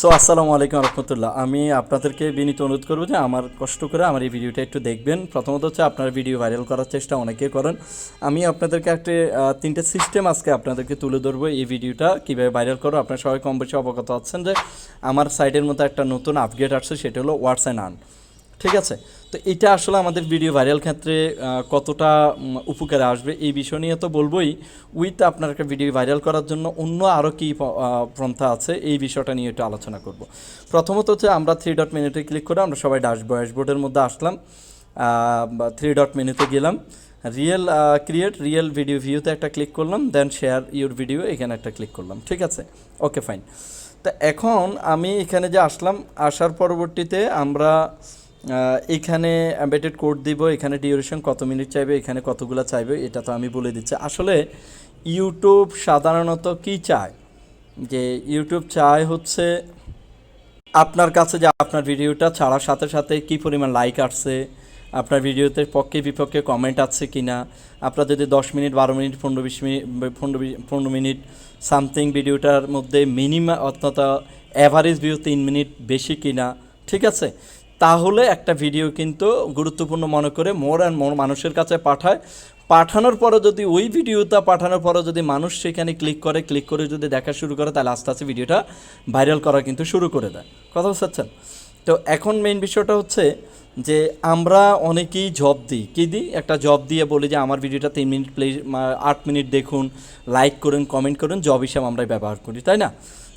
So আসসালামু আলাইকুম রহমতুল্লাহ। আমি আপনাদেরকে বিনীত অনুরোধ করব যে আমার কষ্ট করে আমার এই ভিডিওটা একটু দেখবেন। প্রথমত হচ্ছে আপনার ভিডিও ভাইরাল করার চেষ্টা অনেকে করেন। আমি আপনাদেরকে একটা তিনটে সিস্টেম আজকে আপনাদেরকে তুলে ধরবো এই ভিডিওটা। কীভাবে ভাইরাল করো? আপনারা সবাই কম বেশি অবগত আছেন যে আমার সাইটের মতো একটা নতুন আপগ্রেড আসছে, সেটা হলো ওয়াটস অ্যান্ড আর্ন ঠিক আছে? তো এটা আসলে আমাদের ভিডিও ভাইরাল ক্ষেত্রে কতটা উপকারে আসবে এই বিষয় নিয়ে তো বলবোই। উইথ আপনার একটা ভিডিও ভাইরাল করার জন্য অন্য আরও কী পন্থা আছে এই বিষয়টা নিয়ে একটু আলোচনা করব। প্রথমত হচ্ছে আমরা থ্রি ডট মেনুতে ক্লিক করে আমরা সবাই ড্যাশবোর্ড ড্যাশবোর্ডের মধ্যে আসলাম। থ্রি ডট মেনুতে গেলাম। রিয়েল ক্রিয়েট রিয়েল ভিডিও ভিউতে একটা ক্লিক করলাম দেন শেয়ার ইউর ভিডিও এখানে একটা ক্লিক করলাম, ঠিক আছে? ওকে ফাইন তা এখন আমি এখানে যে আসলাম, আসার পরবর্তীতে আমরা এখানে অ্যাম্বেটেড কোড দিব, এখানে ডিউরেশন কত মিনিট চাইবে, এখানে কতগুলো চাইবে, এটা তো আমি বলে দিচ্ছি। আসলে ইউটিউব সাধারণত কি চায়? যে ইউটিউব চায় হচ্ছে আপনার কাছে যে আপনার ভিডিওটা ছাড়ার সাথে সাথে কি পরিমাণ লাইক আসছে, আপনার ভিডিওতে পক্ষে বিপক্ষে কমেন্ট আছে কি না আপনার যদি দশ মিনিট বারো মিনিট পনেরো বিশ মিনিট পনেরো পনেরো মিনিট সামথিং ভিডিওটার মধ্যে মিনিমাম অর্থাৎ অ্যাভারেজ ভিউ তিন মিনিট বেশি কি না ঠিক আছে? তাহলে একটা ভিডিও কিন্তু গুরুত্বপূর্ণ মনে করে মোর অ্যান্ড মোর মানুষের কাছে পাঠায়। পাঠানোর পরে যদি ওই ভিডিওটা পাঠানোর পরে যদি মানুষ সেখানে ক্লিক করে ক্লিক করে যদি দেখা শুরু করে, তাহলে আস্তে আস্তে ভিডিওটা ভাইরাল করা কিন্তু শুরু করে দেয়। কথা বুঝতে? তো এখন মেইন বিষয়টা হচ্ছে যে আমরা অনেকেই জব দিই। কী দিই? একটা জব দিয়ে বলি যে আমার ভিডিওটা তিন মিনিট প্লে আট মিনিট দেখুন লাইক করুন কমেন্ট করুন জব হিসাবে আমরা ব্যবহার করি, তাই না?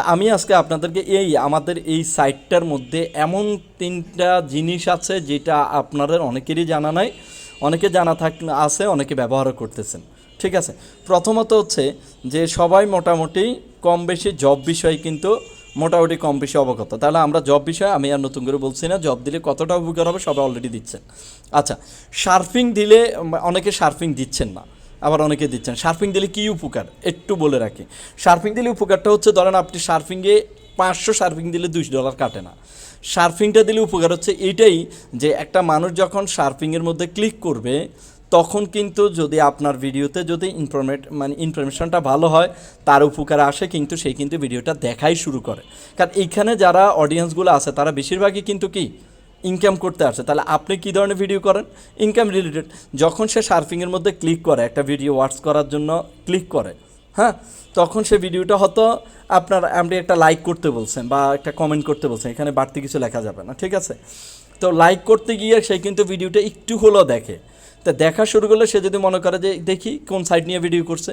তা আমি আজকে আপনাদেরকে এই আমাদের এই সাইটটার মধ্যে এমন তিনটা জিনিস আছে যেটা আপনাদের অনেকেরই জানা নাই, অনেকে জানা থাক আছে, অনেকে ব্যবহারও করতেছেন। ঠিক আছে? প্রথমত হচ্ছে যে সবাই মোটামুটি কম বেশি জব বিষয়ে কিন্তু মোটামুটি কম বেশি অবগত। তাহলে আমরা জব বিষয়ে আমি আর নতুন করে বলছি না জব দিলে কতটা উপকার হবে সবাই অলরেডি দিচ্ছেন। আচ্ছা সার্ফিং দিলে অনেকে সার্ফিং দিচ্ছেন না। আবার অনেকে দিচ্ছেন। সার্ফিং দিলে কী উপকার? একটু বলে রাখি। সার্ফিং দিলে উপকারটা হচ্ছে, ধরেন আপনি সার্ফিংয়ে পাঁচশো সার্ফিং দিলে দুইশো ডলার কাটে না। সার্ফিংটা দিলে উপকার হচ্ছে এইটাই যে, একটা মানুষ যখন সার্ফিংয়ের মধ্যে ক্লিক করবে, তখন কিন্তু যদি আপনার ভিডিওতে যদি ইনফরমেট মানে ইনফরমেশনটা ভালো হয়, তার উপকার আসে কিন্তু সেই কিন্তু ভিডিওটা দেখাই শুরু করে। কারণ এইখানে যারা অডিয়েন্সগুলো আছে, তারা বেশিরভাগই কিন্তু কি? ইনকাম করতে আসে, তাহলে আপনি কী ধরনের ভিডিও করেন? ইনকাম রিলেটেড যখন সে সার্ফিংয়ের মধ্যে ক্লিক করে, একটা ভিডিও ওয়াচ করার জন্য ক্লিক করে হ্যাঁ? তখন সে ভিডিওটা হয়তো আপনার আপনি একটা লাইক করতে বলছেন বা একটা কমেন্ট করতে বলছেন, এখানে বাড়তি কিছু লেখা যাবে না, ঠিক আছে? তো লাইক করতে গিয়ে সে কিন্তু ভিডিওটা একটু হলেও দেখে। তা দেখা শুরু করলে সে যদি মনে করে যে, দেখি কোন সাইট নিয়ে ভিডিও করছে।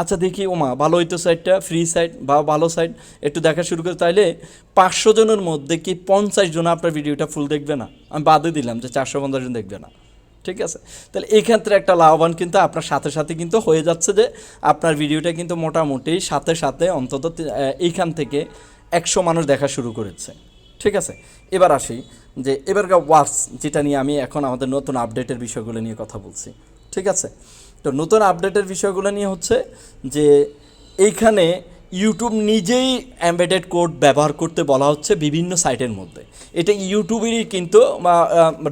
আচ্ছা দেখি, ওমা, ভালো হইতো সাইটটা ফ্রি সাইট বা ভালো সাইট একটু দেখা শুরু করে তাইলে পাঁচশো জনের মধ্যে কি পঞ্চাশ জন আপনার ভিডিওটা ফুল দেখবে না? আমি বাদে দিলাম যে চারশো পঞ্চাশ জন দেখবে না। ঠিক আছে? তাহলে এই ক্ষেত্রে একটা লাভবান কিন্তু আপনার সাথে সাথে কিন্তু হয়ে যাচ্ছে যে, আপনার ভিডিওটা কিন্তু মোটামুটি সাথে সাথে অন্তত এইখান থেকে একশো মানুষ দেখা শুরু করেছে। ঠিক আছে, এবার আসি যে এবারকার ওয়ার্স যেটা নিয়ে আমি এখন আমাদের নতুন আপডেটের বিষয়গুলো নিয়ে কথা বলছি, ঠিক আছে? তো নতুন আপডেটের বিষয়গুলো নিয়ে হচ্ছে যে এইখানে ইউটিউব নিজেই অ্যাম্বেডেড কোড ব্যবহার করতে বলা হচ্ছে বিভিন্ন সাইটের মধ্যে। এটা ইউটিউবেরই কিন্তু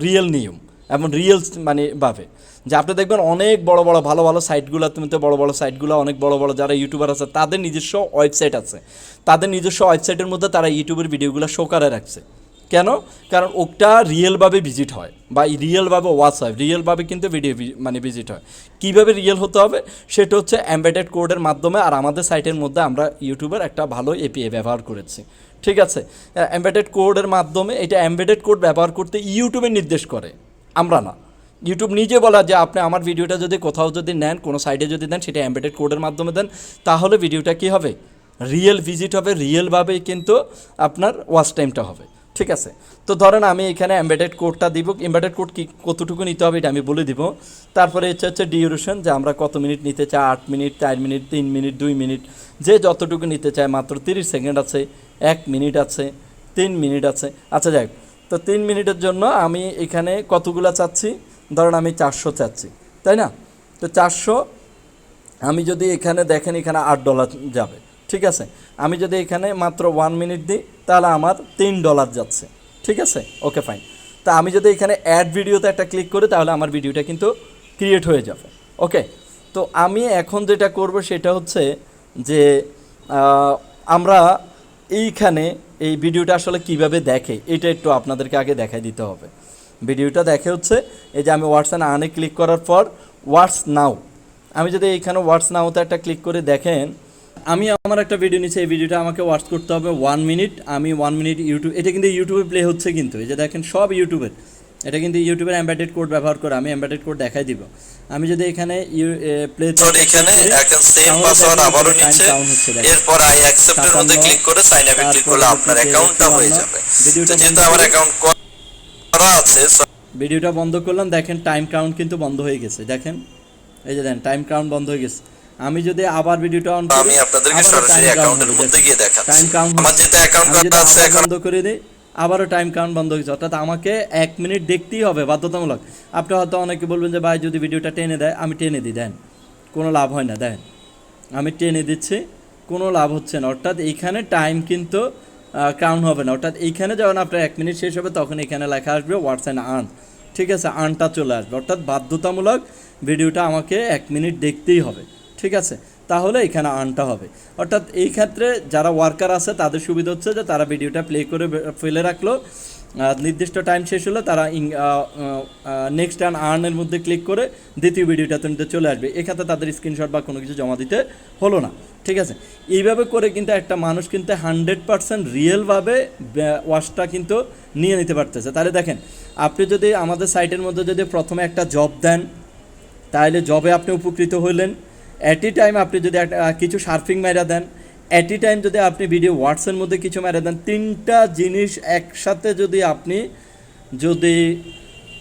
রিয়েল নিয়ম এমন রিয়েল মানে ভাবে। যে আপনি দেখবেন অনেক বড় বড় ভালো ভালো সাইটগুলোতে মধ্যে বড় বড় সাইটগুলো, অনেক বড় বড় যারা ইউটিউবার আছে, তাদের নিজস্ব ওয়েবসাইট আছে। তাদের নিজস্ব ওয়েবসাইটের মধ্যে তারা ইউটিউবের ভিডিওগুলো শো করে রাখছে। কেন? কারণ ওটা রিয়েলভাবে ভিজিট হয় বা রিয়েলভাবে ওয়াচ হয়। রিয়েলভাবে কিন্তু ভিডিও মানে ভিজিট হয়। কীভাবে রিয়েল হতে হবে? সেটা হচ্ছে অ্যাম্বেডেড কোডের মাধ্যমে আর আমাদের সাইটের মধ্যে আমরা ইউটিউবের একটা ভালো এপিআই ব্যবহার করেছি। ঠিক আছে? অ্যাম্বেডেড কোডের মাধ্যমে এটা অ্যাম্বেডেড কোড ব্যবহার করতে ইউটিউবে নির্দেশ করে। আমরা না। ইউটিউব নিজে বলা যে আপনি আমার ভিডিওটা যদি কোথাও যদি নেন, কোনো সাইডে যদি দেন, সেটা অ্যাম্বেডেড কোডের মাধ্যমে দেন, তাহলে ভিডিওটা কী হবে? রিয়েল ভিজিট হবে রিয়েলভাবেই কিন্তু আপনার ওয়াচ টাইমটা হবে। ঠিক আছে? তো ধরেন আমি এখানে অ্যাম্বেডেড কোডটা দিব। এম্বেডেড কোড কি কতটুকু নিতে হবে এটা আমি বলে দিব। তারপরে হচ্ছে হচ্ছে ডিউরেশন যে আমরা কত মিনিট নিতে চাই, আট মিনিট, চার মিনিট, তিন মিনিট, দুই মিনিট, যে যতটুকু নিতে চায় মাত্র তিরিশ সেকেন্ড আছে, এক মিনিট আছে, তিন মিনিট আছে। আচ্ছা যাই তো তিন মিনিটের জন্য আমি এখানে কতগুলো চাচ্ছি? ধরেন আমি চারশো চাচ্ছি, তাই না? তো চারশো, আমি যদি এখানে দেখেন এখানে আট ডলার যাবে, ঠিক আছে? আমি যদি এখানে মাত্র ওয়ান মিনিট দিই, তাহলে আমার তিন ডলার যাচ্ছে, ঠিক আছে? ওকে ফাইন তা আমি যদি এখানে অ্যাড ভিডিওতে একটা ক্লিক করি, তাহলে আমার ভিডিওটা কিন্তু ক্রিয়েট হয়ে যাবে ওকে তো আমি এখন যেটা করব সেটা হচ্ছে যে আমরা এইখানে এই ভিডিওটা আসলে কীভাবে দেখে, এটা একটু আপনাদেরকে আগে দেখাই দিতে হবে। ভিডিওটা দেখে হচ্ছে এই যে আমি হোয়াটস আনে ক্লিক করার পর হোয়াটস নাও আমি যদি এইখানে হোয়াটস নাওতে একটা ক্লিক করে দেখেন আমি আমার একটা ভিডিও নিচ্ছি এই ভিডিওটা আমাকে ওয়াচ করতে হবে ওয়ান মিনিট আমি ওয়ান মিনিট ইউটিউব এটা কিন্তু ইউটিউবে প্লে হচ্ছে কিন্তু এই যে দেখেন সব ইউটিউবের এটা কিন্তু ইউটিউবের এমবেডেড কোড ব্যবহার করে আমি এমবেডেড কোড দেখাই দিব। আমি যদি এখানে প্লে এখানে এখন সেম পাসওয়ার্ড নিচ্ছে। এরপর আই অ্যাকসেপ্ট এর মধ্যে ক্লিক করে সাইন আপে ক্লিক করলে আপনার অ্যাকাউন্টটা হয়ে যাবে। তো যেহেতু আমার অ্যাকাউন্ট করা আছে ভিডিওটা বন্ধ করলাম দেখেন টাইম কাউন্ট কিন্তু বন্ধ হয়ে গেছে দেখেন। এই যে দেখেন টাইম কাউন্ট বন্ধ হয়ে গেছে। আমি যদি আবার ভিডিওটা অন করি আমি আপনাদেরকে সরাসরি অ্যাকাউন্টের মধ্যে গিয়ে দেখাচ্ছি। টাইম কাউন্ট আমার যেটা অ্যাকাউন্ট করা আছে এখন বন্ধ করে দিই আবারও টাইম কাউন্ট বন্ধ হয়ে গেছে। অর্থাৎ আমাকে এক মিনিট দেখতেই হবে বাধ্যতামূলক। আপনি হয়তো অনেকে বলবেন যে ভাই যদি ভিডিওটা টেনে দেয় আমি টেনে দিই দেন। কোনো লাভ হয় না দেন। আমি টেনে দিচ্ছি কোনো লাভ হচ্ছে না। অর্থাৎ এইখানে টাইম কিন্তু কাউন্ট হবে না। অর্থাৎ এইখানে যখন আপনার এক মিনিট শেষ হবে, তখন এখানে লেখা আসবে হোয়াটস অ্যান্ড আন ঠিক আছে? আনটা চলে আসবে। অর্থাৎ বাধ্যতামূলক ভিডিওটা আমাকে এক মিনিট দেখতেই হবে। ঠিক আছে? তাহলে এখানে আনটা হবে। অর্থাৎ এই ক্ষেত্রে যারা ওয়ার্কার আছে, তাদের সুবিধা হচ্ছে যে তারা ভিডিওটা প্লে করে ফেলে রাখল। নির্দিষ্ট টাইম শেষ হলে, তারা নেক্সট অ্যান্ড আর্নের মধ্যে ক্লিক করে দ্বিতীয় ভিডিওটা নিতে চলে আসবে। এক্ষেত্রে তাদের স্ক্রিনশট বা কোনো কিছু জমা দিতে হলো না। ঠিক আছে? এইভাবে করে কিন্তু একটা মানুষ কিন্তু হান্ড্রেড পার্সেন্ট রিয়েলভাবে ওয়াশটা কিন্তু নিয়ে নিতে পারতেছে। তাহলে দেখেন, আপনি যদি আমাদের সাইটের মধ্যে যদি প্রথমে একটা জব দেন, তাহলে জবে আপনি উপকৃত হলেন। অ্যাট এ টাইম আপনি যদি একটা কিছু সার্ফিং মেরা দেন অ্যাট এ টাইম যদি আপনি ভিডিও ওয়াটসের মধ্যে কিছু মেরা দেন, তিনটা জিনিস একসাথে যদি আপনি যদি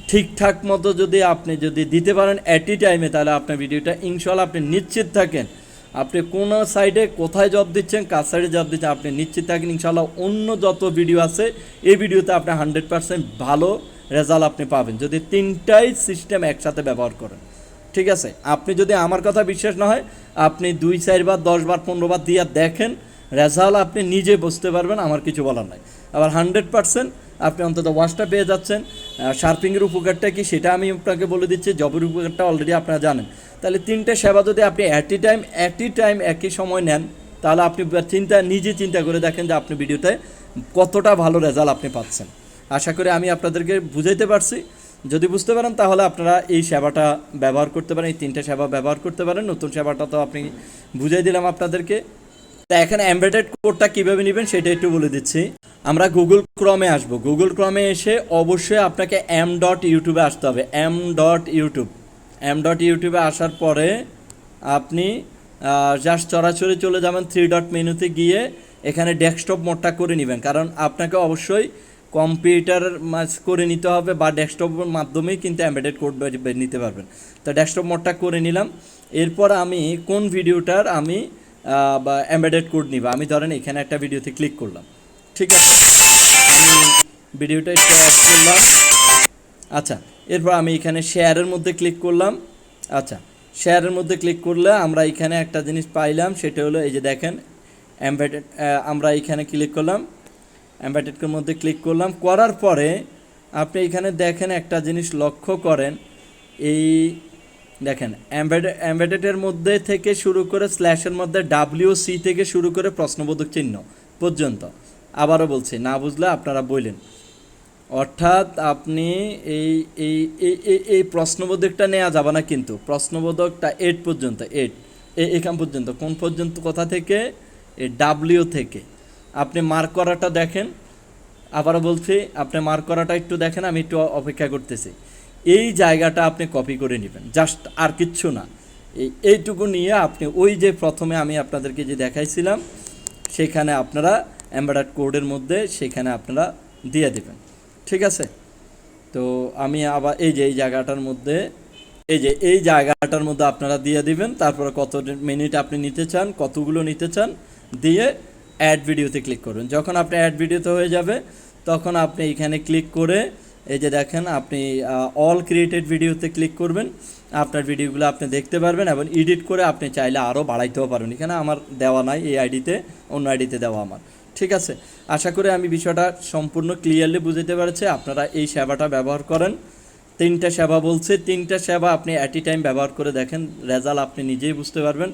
ঠিকঠাক মতো যদি আপনি যদি দিতে পারেন অ্যাট এ টাইমে তাহলে আপনার ভিডিওটা ইনশাল্লাহ আপনি নিশ্চিত থাকেন। আপনি কোন সাইডে কোথায় জব দিচ্ছেন, কার সাইডে জব দিচ্ছেন, আপনি নিশ্চিত থাকেন ইনশাল্লাহ অন্য যত ভিডিও আছে, এই ভিডিওতে আপনি হান্ড্রেড পার্সেন্ট ভালো রেজাল্ট আপনি পাবেন। যদি তিনটাই সিস্টেম একসাথে ব্যবহার করেন। ঠিক আছে? আপনি যদি আমার কথা বিশ্বাস না হয়, আপনি দুই চারবার দশবার পনেরোবার দিয়ে দেখেন, রেজাল্ট আপনি নিজে বুঝতে পারবেন, আমার কিছু বলার নাই। আবার হান্ড্রেড পার্সেন্ট আপনি অন্তত ওয়াশটা পেয়ে যাচ্ছেন। শার্পিংয়ের উপকারটা কি সেটা আমি আপনাকে বলে দিচ্ছি, জবের উপকারটা অলরেডি আপনারা জানেন। তাহলে তিনটে সেবা যদি আপনি অ্যাট টাইম অ্যাট টাইম একই সময় নেন, তাহলে আপনি চিন্তা, নিজে চিন্তা করে দেখেন যে আপনি ভিডিওতে কতটা ভালো রেজাল্ট আপনি পাচ্ছেন। আশা করি আমি আপনাদেরকে বুঝাইতে পারছি। যদি বুঝতে পারেন, তাহলে আপনারা এই সেবাটা ব্যবহার করতে পারেন, এই তিনটে সেবা ব্যবহার করতে পারেন। নতুন সেবাটা তো আপনি বুঝাই দিলাম আপনাদেরকে। তা এখানে এমবেডেড কোডটা কীভাবে নেবেন, সেটা একটু বলে দিচ্ছি। আমরা গুগল ক্রমে আসব। গুগল ক্রমে এসে অবশ্যই আপনাকে এম ডট ইউটিউবে আসতে হবে। M dot YouTube M dot ইউটিউবে আসার পরে আপনি জাস্ট চড়াচড়ি চলে যাবেন থ্রি ডট মেনুতে গিয়ে এখানে ডেস্কটপ মোডটা করে নেবেন। কারণ আপনাকে অবশ্যই কম্পিউটার করে নিতে হবে বা ডেস্কটপের মাধ্যমেই কিন্তু এমবেডেড কোড নিতে পারবেন। তো ডেস্কটপ মোডটা করে নিলাম। এরপর আমি কোন ভিডিওটার আমি বা এমবেডেড কোড নিব? আমি ধরেন এখানে একটা ভিডিওতে ক্লিক করলাম। ঠিক আছে? আমি ভিডিওটা একটু করলাম। আচ্ছা এরপর আমি এখানে শেয়ারের মধ্যে ক্লিক করলাম। আচ্ছা শেয়ারের মধ্যে ক্লিক করলে আমরা এখানে একটা জিনিস পাইলাম, সেটা হলো এই যে দেখেন এমবেডেড আমরা এখানে ক্লিক করলাম। এমবেডেডের মধ্যে ক্লিক করলাম। করার পরে আপনি এখানে দেখেন একটা জিনিস লক্ষ্য করেন। এই দেখেন এমবেড এমবেডেডের মধ্যে থেকে শুরু করে স্ল্যাশের মধ্যে ডাব্লিউ সি থেকে শুরু করে প্রশ্নবোধক চিহ্ন পর্যন্ত। আবারও বলছি, না বুঝলে আপনারা বললেন অর্থাৎ আপনি এই এই এই, এই- এই প্রশ্নবোধকটা নেওয়া যাবে না কিন্তু। প্রশ্নবোধকটা এইট পর্যন্ত এইট এখান পর্যন্ত, কোন পর্যন্ত, কোথা থেকে? এই ডাব্লিউ থেকে। আপনি মার্ক করাটা দেখেন। আবারও বলছি, আপনি মার্ক করাটা একটু দেখেন, আমি একটু অপেক্ষা করতেছি। এই জায়গাটা আপনি কপি করে নেবেন। জাস্ট আর কিচ্ছু না। এই, এইটুকু নিয়ে আপনি ওই যে প্রথমে আমি আপনাদেরকে যে দেখাইছিলাম, সেখানে আপনারা অ্যাম্বারাড কোডের মধ্যে সেখানে আপনারা দিয়ে দেবেন। ঠিক আছে? তো আমি আবার এই যে, এই জায়গাটার মধ্যে, এই যে, এই জায়গাটার মধ্যে আপনারা দিয়ে দিবেন। তারপরে কত মিনিট আপনি নিতে চান, কতগুলো নিতে চান, দিয়ে অ্যাড ভিডিওতে ক্লিক করুন। যখন আপনি অ্যাড ভিডিওতে হয়ে যাবে, তখন আপনি এখানে ক্লিক করে এই যে দেখেন, আপনি অল ক্রিয়েটেড ভিডিওতে ক্লিক করবেন। আপনার ভিডিওগুলো আপনি দেখতে পারবেন এবং এডিট করে আপনি চাইলে আরও বাড়াইতেও পারবেন। এখানে আমার দেওয়া নাই, এই আইডিতে, অন্য আইডিতে দেওয়া আমার। ঠিক আছে? আশা করি আমি বিষয়টা সম্পূর্ণ ক্লিয়ারলি বুঝতে পেরেছি। আপনারা এই সেবাটা ব্যবহার করেন। তিনটা সেবা বলছে। তিনটা সেবা আপনি অ্যাট টাইম ব্যবহার করে দেখেন। রেজাল্ট আপনি নিজেই বুঝতে পারবেন।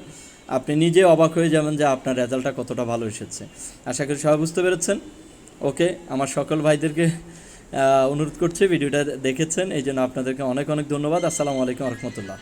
আপনি নিজে অবাক হয়ে যাবেন যে আপনার রেজাল্টটা কতটা ভালো এসেছে। আশা করি সবাই বুঝতে পেরেছেন। ওকে, আমার সকল ভাইদেরকে অনুরোধ করছি ভিডিওটা দেখেছেন এই জন্য আপনাদেরকে অনেক অনেক ধন্যবাদ। আসসালামু আলাইকুম রহমতুল্লাহ।